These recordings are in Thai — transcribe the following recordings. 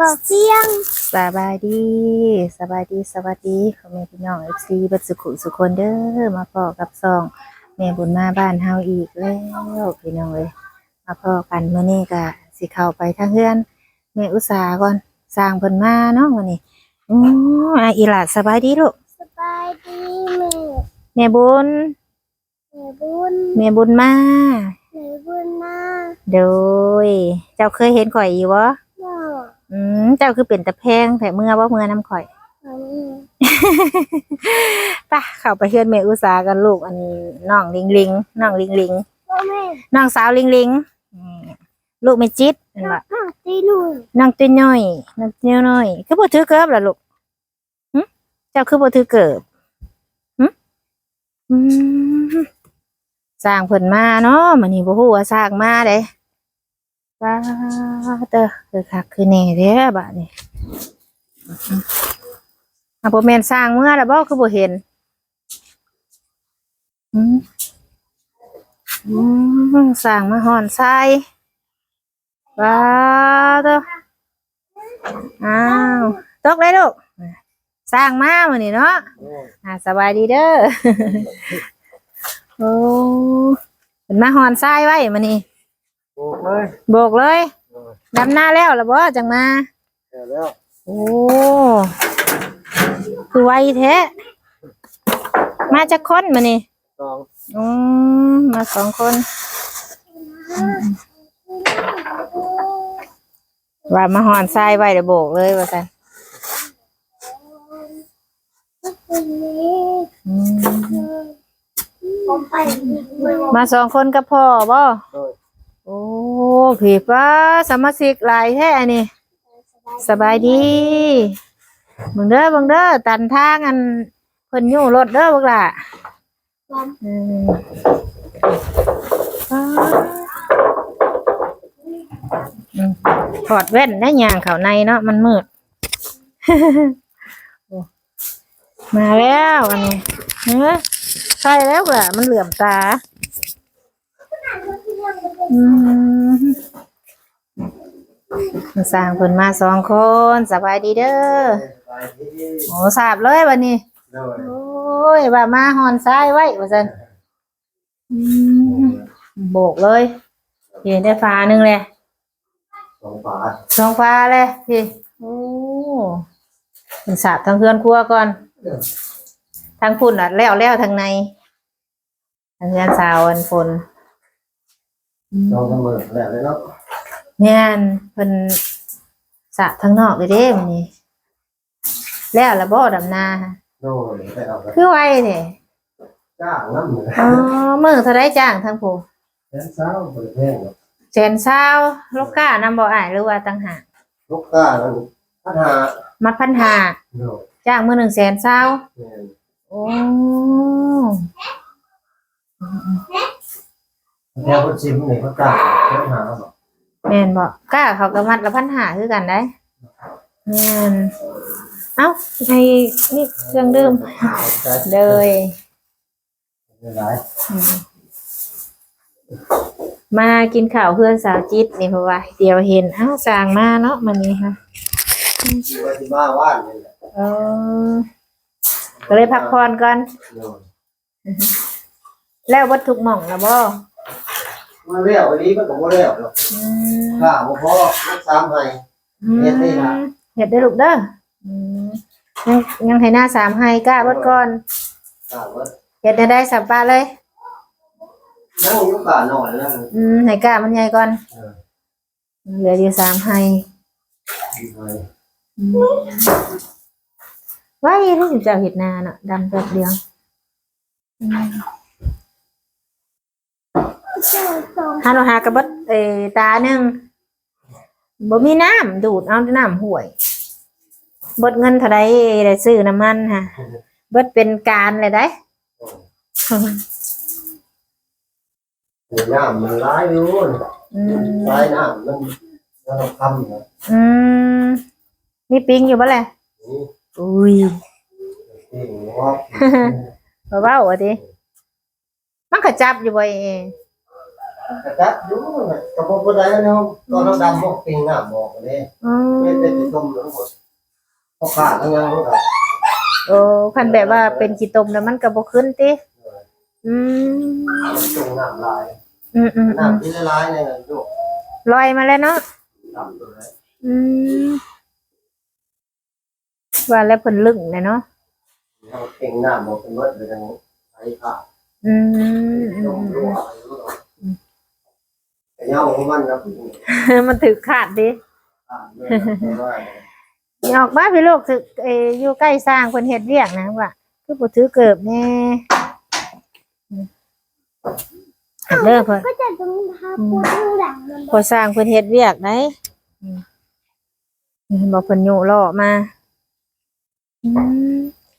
บอกเสียงสบายดีสบายดีสวัสดีพ่อแม่พี่น้องเอฟซีบัดสุขุสุคนเด้อมาพอกับซองแม่บุญมาบ้านเฮาอีกแล้วพี่น้องเอ้ยมาพอกันมื้อนี้ก็สิเข้าไปทางเฮือนแม่อุตสาหก่อนสร้างเพิ่นมาเนาะมื้อนี้อืออะอีหลาสบายดีลูกสบายดีแม่แม่บุญแม่บุญแม่บุญมาแม่บุญมาโดย เจ้าเคยเห็นข่อยอยู่บ่บ่ อืมเจ้าคือเป็นตะแพงแต่เมื่อบ่เมื่อน้ำข่อยอันนี้ไป่ะเข้าไปเฮือนแม่อุตสาหกันลูกอันน้องลิงลิงน้องลิงลิงบ่แม่น้องสาวลิงลิงอืมลูกไม่จิตนั่นล่ะอ้าวตีหนุ่ยน้องตัวน้อยน้องตัวน้อยคือบ่ถือเกิบล่ะลูกหึเจ้าคือบ่ถือเกิบหึอืมสร้างเพิ่นมาเนาะมื้อนี้บ่ฮู้ว่าสร้างมาเด้ ว้าเด้อคือคักคือแน่เด้อบัดนี้อะบ่แม่นสร้างเมื่อแล้วบ่คือบ่เห็นอืมอืมสร้างมาหอนทรายว้าวเด้ออ้าวตกเลยลูกสร้างมาวันนี้เนาะอ่าสบายดีเด้อโอ้เป็นมาหอนทรายไว้มานี่ โอ้เลยโบกเลยดำหน้าแล้วละบ่จังมาแก่แล้วโอ้คือไวแท้มาจากคนมานี่สองอืมมาสองคนว่ามาหอนทรายไว้เดี๋ยวโบกเลยว่าสันวันนี้อืมผมไปมาสองคนกับพ่อบ่ โดยโอ้ผีป้าสมาชิกหลายแท้อันนี่ สบายดีบิ่งเด้อบิ่งเด้อตันทางอันเพิ่นอยู่รถเด้อพวกล่ะอืมถอดแว่นได้ยางเขาในเนาะมันมืด มาแล้วอันนี้เนื้อใช่แล้วล่ะ มันเหลื่อมตา อืมสร้างเพิ่นมาสองคนสบายดีเด้อโอ้ทราบเลยวันนี้โอ้ยว่ามาหอนซ้ายไว้ว่าซั่นอืมโบกเลยเห็นได้ฟ้าหนึงเลยสองฝาสองฟ้าเลยพี่โอ้เป็นสาบทางเพื่อนครัวก่อนทางฝุ่นอะแล้วแล้วทางในทางเพื่อนสาวอันฝน สองเสมอแล้วเลยเนาะแม่นเพิ่นสระทางนอกเลยเด้มื้อนี้แล้วละบ่ดำนาค่ะโดยได้เอาไปคือไวแท้จ้างน้ำเหนืออ๋อมื้อเท่าไดจ้างทางผู้แสนเช้าบริเวณแสนเช้าลูกค้านำบ่อ้ายหรือว่าต่างหากลูกก้านั้นพัฒนามัดพันหาโดยจ้างมื้อหนึ่งแสนเช้าแม่นโอ้ แค่คนชิมนี่เขาจ้างพัฒนาบอกแม่นบ่กล้าเขาก็มัดละพันหาคือกันได้แม่นเอ้าให้นี่เครื่องดื่มเลยไม่ไรมากินข้าวเพื่อนสาวจิตนี่เพราะว่า เดี๋ยวเห็นเอ้าสางมาเนาะมันนี้ค่ะมาที่บ้าว่านนี่แหละเออก็เลยพักผ่อนก่อนแล้ววัตถุกหม่องแล้วบ่ มาเลี้ยววันนี้มันก็บ่เลี้ยวหรอกอืมข้าวบ่พอรักษาให้ เฮ็ดได้ล่ะ เฮ็ดได้ลูกเด้ออืมยังยังให้หน้าสามให้กล้าเบิดก่อนข้าวว่าเฮ็ดได้ได้สับปะเลย นั่งอยู่ป่าหน่อยแล้วอืมให้กล้ามันใหญ่ก่อนเออ เหลืออยู่สามให้ไปไว้ที่สิเจ้าเฮ็ดนาเนาะดำแป๊บเดียวอืม สองหาเราหากระเบิดเออตาหนึงบ่มีน้ำดูดเอาแต่น้ำห่วยเบิดเงินเท่าใดได้ซื้อน้ำมันค่ะเบิดเป็นการเลยได้โอ้น้ำมันร้ายอยู่อืมร้ายน้ำมันแล้วเราคำนะอืมมีปิงอยู่บ่แหละนี่อุ้ยที่หัวบ่เว้าว่าติมันก็จับอยู่บ่เอง กระจับอยู่นะกระบอกบันได้เนาะตอนเราดำบอกปิงหน้ำบอกเลยอืมเป็นที่ต้มทั้งหมดพอขาดทั้งยังครับโอ้คันแบบว่าเป็นขี้ตมแล้วมันก็บ่ขึ้นติอืมมันตรงน้ำลายอืมอืมอืมน้ำที่ละลายในนั้นลูกลอยมาแล้วเนาะดำตัวเลยอืมว่าแล้วเพิ่นลึงเลยเนาะเอาเก่งน้ำหมดเป็นเบิดเลยทั้งไอ้ขาดอืมอืมงรั่วอะไรรู้หรอ เงาของมันครับมันถือขาดดิขาดเลยว่าออกมาพี่ลูกสึกเอออยู่ใกล้สร้างคนเฮ็ดเรียกนะว่าคือบ่ถือเกิบแน่เด้อเพิ่นก็จะต้องทำพูดหลังมันพอสร้างเพิ่นเฮ็ดเรียกไหนอืมบ่เพิ่นโยล่อมาอืม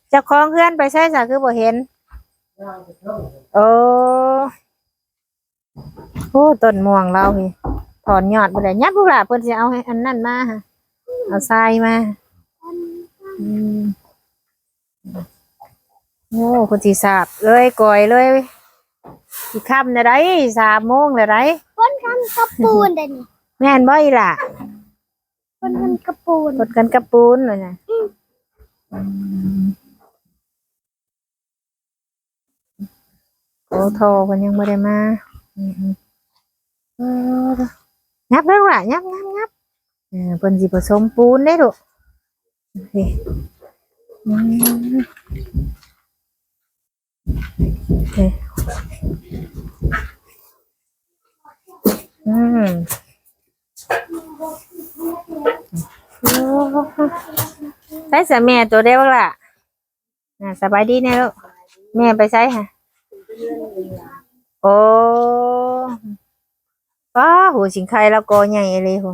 เจ้าของเพื่อนไปใช้ซะคือบ่เห็น โอ้ โอ้ต้นม่วงเราพี่ถอนยอดบ่ได้ยัดพวกหล่ะเพิ่นสิเอาให้อันนั้นมาค่ะเอาทรายมาอืมโอ้คุณสีสาบเลยก่อยเลยอีกค่ำนะได้สามโมงเลยได้คนทำกระปูนเด่นแม่นบ่อีล่ะคนทำกระปูนกดกันกระปูนเลยนะโอ้โทรมันยังไม่ได้มา อืมอืมเอองับแล้วล่ะงับงับงับเออเพิ่นสิผสมปูนได้ดูโอเคอืมโอเคอืมโอ้ใช้สาแม่ตัวเดียวล่ะน่ะสบายดีเนี่ยลูกแม่ไปใช้ค่ะ โอ้ป้าหูสิงไข่แล้วก็ใหญ่เลยหู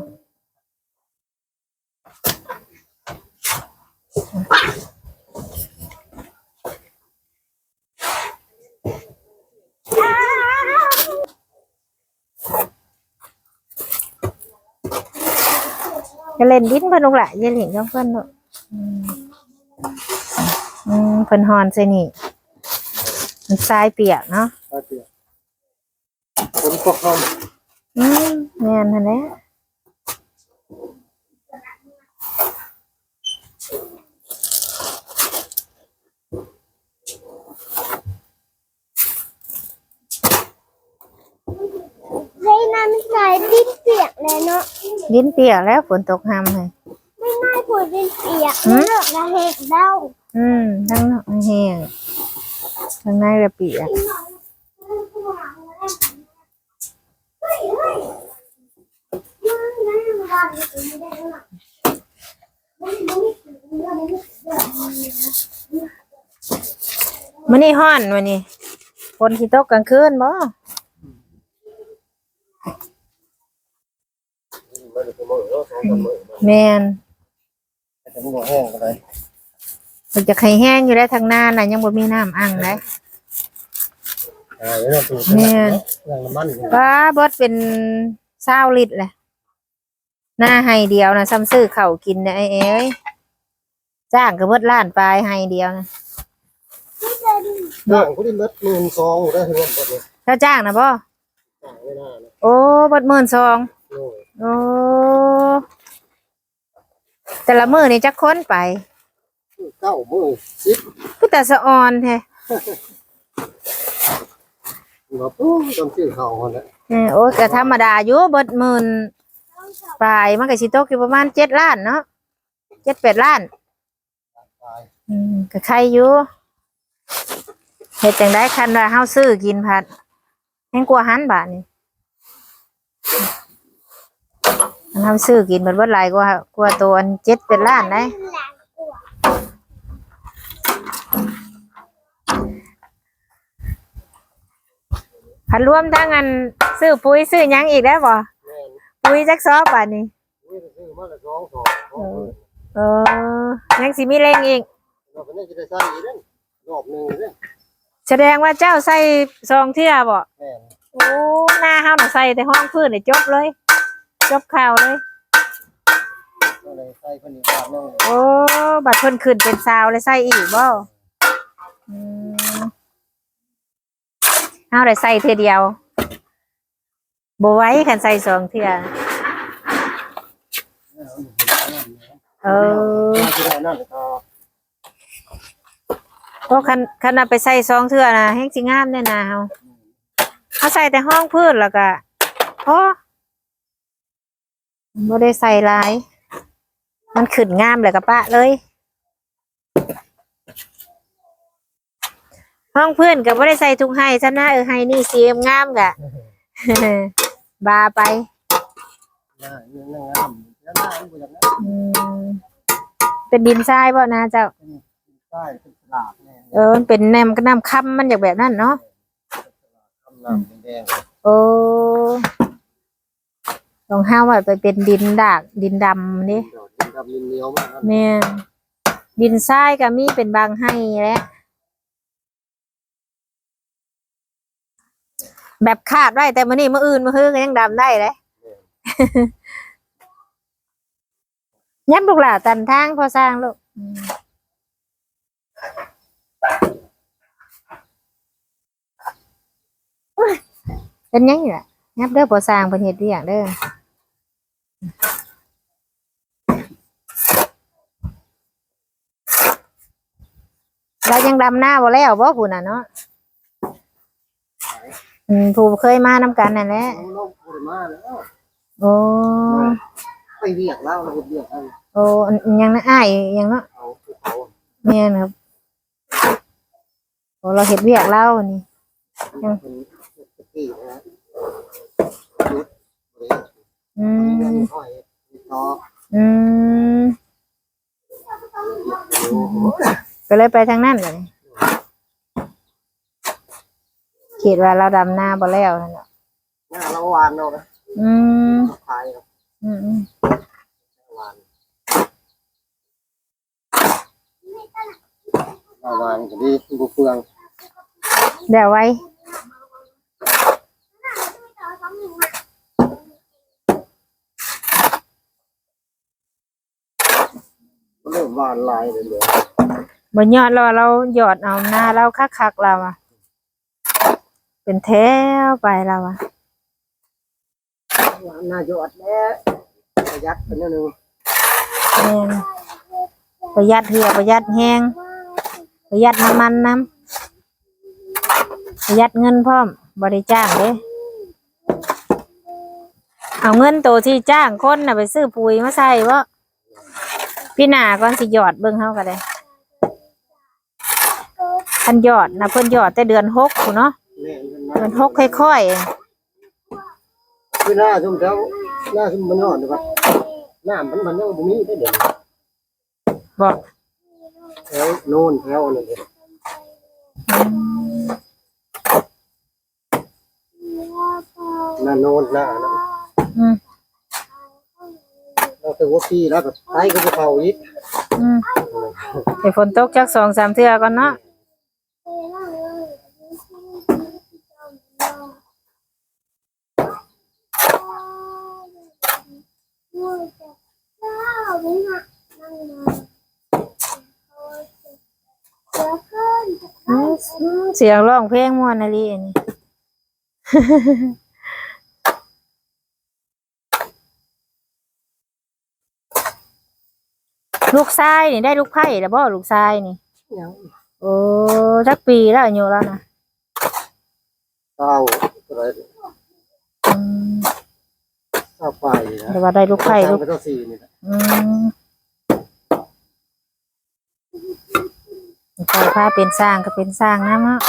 จะเล่นดิ้นเพิ่นลูกละอย่าเล่นกับเพิ่นลูกอืมอืมเพิ่นฮอนใส่นี่มันทรายเปียกเนาะผมก็ เข้าอืมแม่นหั่นแหละในนั้นใส่ดินเปียกเลยเนาะดิ้นเปียกแล้วฝนตกห้ำเลย ไม่น่าปวดดินเปียกเลือกระเหตุเด้าอืมทั้งนอกแห้งทั้งในกระเปียก มันนี่ฮ้อนวันนี้ฝนสิตกกลางคืนบ่ไม่ได้เสมอแล้วสองเสมอแม่นแต่มันก็แห้งก็ได้มันจะไข่แห้งอยู่ได้ทางหน้าน่ะยังบ่มีน้ำอังเลยอ่าแล้วตัวแม่นเรื่องน้ำมันป้าบดเป็นเศร้าลิตรแหละ หน้าให้เดียวนะซ้ำซื้อเข่าวกินเนี่ยไอ้เอ้ยจ้างก็เบิดล้านปลายให้เดียวนะด่างก็ได้เม็ดหมื่นสองได้ทั้งหมดเลยเจ้าจ้างนะบ่ด่างไม่น่านะโอ้เบิดหมื่นสองโอ้ยโอ้แต่ละมือนี่จักค้นไปเก้ามือสิบก็แต่สะออนแท้หัวปู้จำชื่อเขาคนละเออโอ้ยก็ธรรมดาอยู่เบิดหมื่น ปลายมันก็สิตกอยู่ประมาณเจ็ดล้านเนาะเจ็ดแปดล้าน อืมก็ใครอยู่เฮ็ดจังได้คันว่าเฮาซื้อกินผัดแห้งกลัวหันบาทนี่อันเฮาซื้อกินเบิดเบิดหลายกว่ากว่าตัวอันเจ็ดเป็นล้านได้พันรวมทั้งอันซื้อปุ๋ยซื้อยังอีกได้วบ่ ปุ๋ยจักซอบบาทนี่อุ้ยซื้อมาละสองสองสองหมื่นเออยังสิมีแรงอีกเราเป็นจะได้ใส่อีกนั่นรอบหนึ่งเลยแสดงว่าเจ้าใส่ซองเที่ยบ่แม่นโอ้หน้าเฮาน่ะใส่แต่ห้องพื้นนี่จบเลย จบข่าวเลย ก็เลยใส่คนอีกแบบนึงโอ้ บัดเพิ่นขึ้นเป็นสาวเลยใส่อีกบ่อืมเฮาได้ใส่เทื่อเดียว บ่ไหว้คันใส่สองเทื่อเออก็เพราะคันคันเอาไปใส่ซองเทื่อนะแห้งสิงามเนี่ยนะเฮาเอาใส่แต่ห้องพืชแล้วก็พอบ่ได้ใส่ลาย มันขึ้นงามเลยกับปะเลย ห้องเพื่อนก็บ่ได้ใส่ทุกไห้ซะนะเออไห้นี่สีงามกะ บาไปหน้าเนื้องามแล้วหน้ามันบ่อย่างนั้นอืมเป็นดินทรายบ่นะเจ้าใช่เป็นสลากแน่เออมันเป็นแนมก็น้ำค่ำมันอย่างแบบนั้นเนาะคำนำแดงโอ้ลองห้าว่าไปเป็นดินดาก ดินดำนี่ๆเดี๋ยวดินดำดินเหนียวมากครับ แม่นดินทรายก็มีเป็นบางให้แหล้ว แบบขาดไว้แต่มื้อนี้มื้ออื่นมื้อฮื้อก็ยังดำได้เลยยับลูกหล่าตันทางพอสร้างลูกเป็นยังไงล่ะยับเด้อพอสร้างเป็นเฮ็ดเวียกเด้อเรายังดำหน้าบ่แล้วบ่ผู้น่ะเนาะ อืมผู้เคยมานำกันนั่นแหละน้องน้องพูดมาแล้วโอ้ไปเรียกแล้วเราเรียกให้โอ้อันอันยังนะอ้ายยังเนาะเอาคือเขาแม่นครับโอ้เราเห็ดเวียกเล่านี่เป็นสกีนะยุดเบรกอืเงินมห้อยต่ออืมอยู่ก็เลยไปทางนั้นเลย คิดว่าเราดำหน้าบ่แล้วนั่นแหละหน้าเราหวานเนาะนะอืมขายครับอืมอืมหวานเอาหวานก็ดีบุเฟืองเดี๋ยวไว้เริ่มหวานลายเลยเลยบนยอดเราเราหยอดเอาหน้าเราคักๆเราอะ เป็นแถวไปเราอะหวานน่าจะอดแล้วประหยัดเป็นนิดนึงแม่นประหยัดเหือประหยัดแห้งประหยัดน้ำมันน้ำประหยัดเงินพร้อมบริจ้างเด้เอาเงินโตที่จ้างคนน่ะไปซื้อปุ๋ยมาใส่บ่พี่หนาก่อนสิหยอดเบิ่งเฮาก็ได้คันหยอดนะเพิ่นหยอดแต่เดือนหกพู้นเนาะแม่นเดือนหกค่อยคือหน้าชุ่มแถวหน้าชุ่มมันนอนดีกว่าหน้ามันมันยังบ่มีได้เดี๋ยวๆบอกแถวโน่นแถวนั่นเองหน้าโน่นหน้านั่นอืมเราถือว่าปีแล้วก็ไปก็จะเผาอีกอืมให้ฝนตกจักสองสามเทื่อก่อนเนาะ สียงร้องเพลงม่วนอะไรอันนี้ ลูกชายนี่ได้ลูกไผ่แล้วบ่ลูกชายนี่ ยังโอ้จักปีแล้วอายุแล้วนะเต้าอะไรอืมเต้าไปนะแต่ว่าได้ลูกไผ่ลูกไปเต้าสี่นี่แหละ อืม ไผ่พาเป็นสร้างก็เป็นสร้างนะเนาะ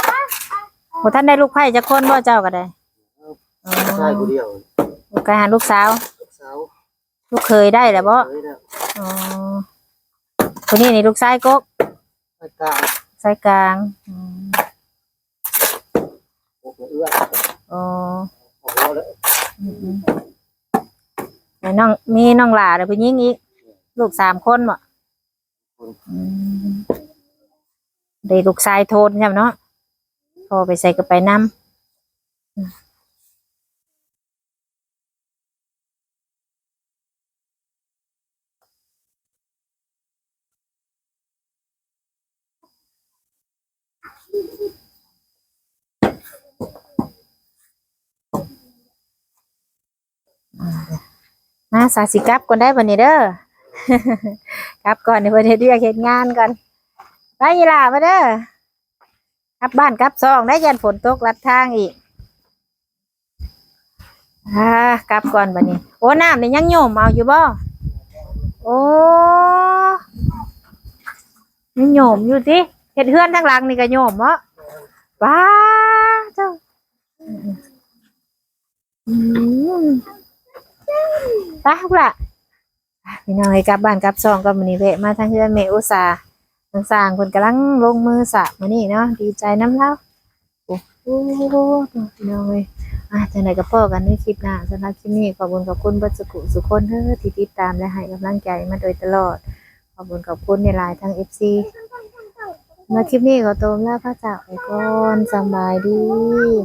บ่ท่านได้ลูกไผ่จักคนบ่เจ้าก็ได้อ๋อชายคนเดียวลูกกหาลูกสาว ลูกสาวลูกเคยได้แล้วบ่เฮ้ยเนี่ยอ๋อคนนี้นี่ลูกชายกกไปกลางชายกลางอืมโอ้โหเอื้ออ๋อโอ้โหแล้วอืมอืมแล้วน้องมีน้องหลาเดี๋ยวไปยิงอีก ลูกสามคนบ่อืม ได้ลูกชายโทนใช่ไหมเนาะพอไปใส่กระไปน้ำมาสาสิกลับก่อนได้บันนี้เด้อกลับก่อนเดี๋ยวเพิ่นเฮ็ดเรียกเฮ็ดงานก่อน ไปยีล่ามาเด้อกลับบ้านกลับซองได้ยันฝนตกลัดทางอีกอ่ากลับก่อนบัดนี้ โอ้น้ำนี่ยังโยมเอาอยู่บ่โอ้ยังโยมอยู่สิเฮ็ดเฮือนทางหลังนี่ก็โยมบ่ว้าเจ้าไปลูกละพี่น้องให้กลับบ้านกลับซองก็มื้อนี้แวะมาทางเฮือนแม่อุตสาห์ สร้างคนกำลังลงมือสระมานี้เนาะดีใจน้ำเล่าโอ้โหน้องเอ้ยอะจังไดก็พอกันในคลิปหน้าสำหรับคลิปนี้ขอบคุณขอบคุณบัสุขุสุคนเด้อที่ติดตามและให้กำลังใจมาโดยตลอด ขอบคุณขอบคุณในไลน์ทางเอฟซีมาคลิปนี้ขอตัวลาพระเจ้าไปก่อนสบายดี